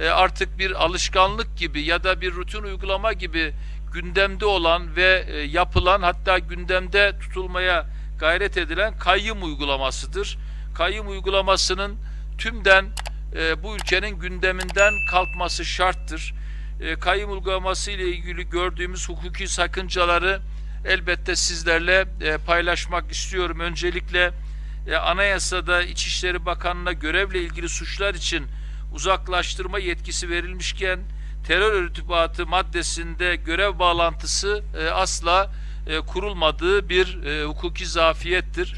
e, artık bir alışkanlık gibi ya da bir rutin uygulama gibi gündemde olan ve e, yapılan hatta gündemde tutulmaya gayret edilen kayyum uygulamasıdır. Kayyum uygulamasının tümden e, bu ülkenin gündeminden kalkması şarttır. Kayyum uygulaması ile ilgili gördüğümüz hukuki sakıncaları elbette sizlerle paylaşmak istiyorum. Öncelikle anayasada İçişleri Bakanı'na görevle ilgili suçlar için uzaklaştırma yetkisi verilmişken terör irtibatı maddesinde görev bağlantısı e, asla e, kurulmadığı bir e, hukuki zafiyettir.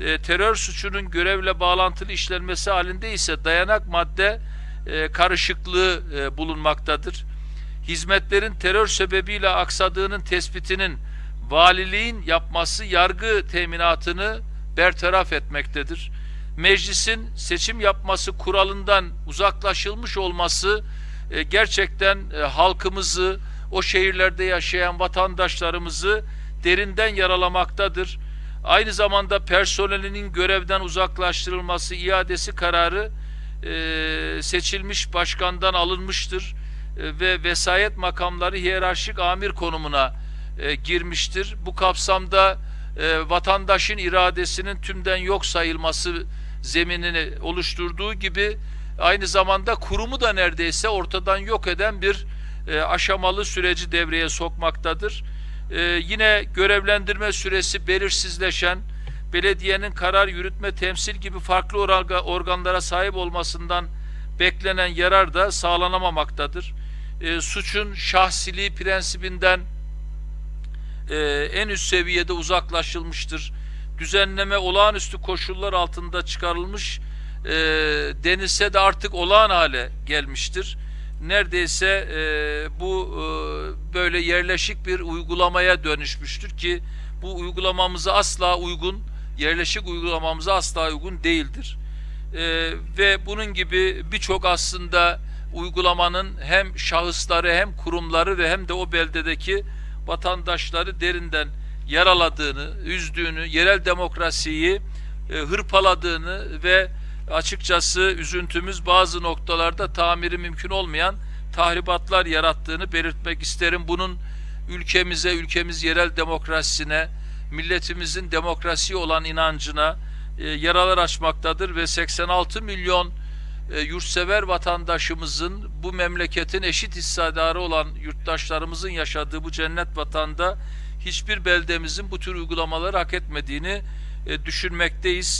E, terör suçunun görevle bağlantılı işlenmesi halinde ise dayanak madde e, karışıklığı e, bulunmaktadır. Hizmetlerin terör sebebiyle aksadığının tespitinin valiliğin yapması yargı teminatını bertaraf etmektedir. Meclisin seçim yapması kuralından uzaklaşılmış olması e, gerçekten e, halkımızı, o şehirlerde yaşayan vatandaşlarımızı derinden yaralamaktadır. Aynı zamanda personelinin görevden uzaklaştırılması iadesi kararı e, seçilmiş başkandan alınmıştır E, ve vesayet makamları hiyerarşik amir konumuna e, girmiştir. Bu kapsamda e, vatandaşın iradesinin tümden yok sayılması zeminini oluşturduğu gibi aynı zamanda kurumu da neredeyse ortadan yok eden bir e, aşamalı süreci devreye sokmaktadır. E, yine görevlendirme süresi belirsizleşen, belediyenin karar yürütme, temsil gibi farklı orga- organlara sahip olmasından beklenen yarar da sağlanamamaktadır. E, suçun şahsiliği prensibinden e, en üst seviyede uzaklaşılmıştır. Düzenleme olağanüstü koşullar altında çıkarılmış e, denilse de artık olağan hale gelmiştir. Neredeyse e, bu e, böyle yerleşik bir uygulamaya dönüşmüştür ki bu uygulamamıza asla uygun, yerleşik uygulamamıza asla uygun değildir. E, ve bunun gibi birçok aslında uygulamanın hem şahısları hem kurumları ve hem de o beldedeki vatandaşları derinden yaraladığını, üzdüğünü, yerel demokrasiyi e, hırpaladığını ve açıkçası üzüntümüz bazı noktalarda tamiri mümkün olmayan tahribatlar yarattığını belirtmek isterim. Bunun ülkemize, ülkemiz yerel demokrasisine, milletimizin demokrasiye olan inancına e, yaralar açmaktadır ve 86 milyon e, yurtsever vatandaşımızın bu memleketin eşit hissedarı olan yurttaşlarımızın yaşadığı bu cennet vatanda hiçbir beldemizin bu tür uygulamaları hak etmediğini e, düşünmekteyiz.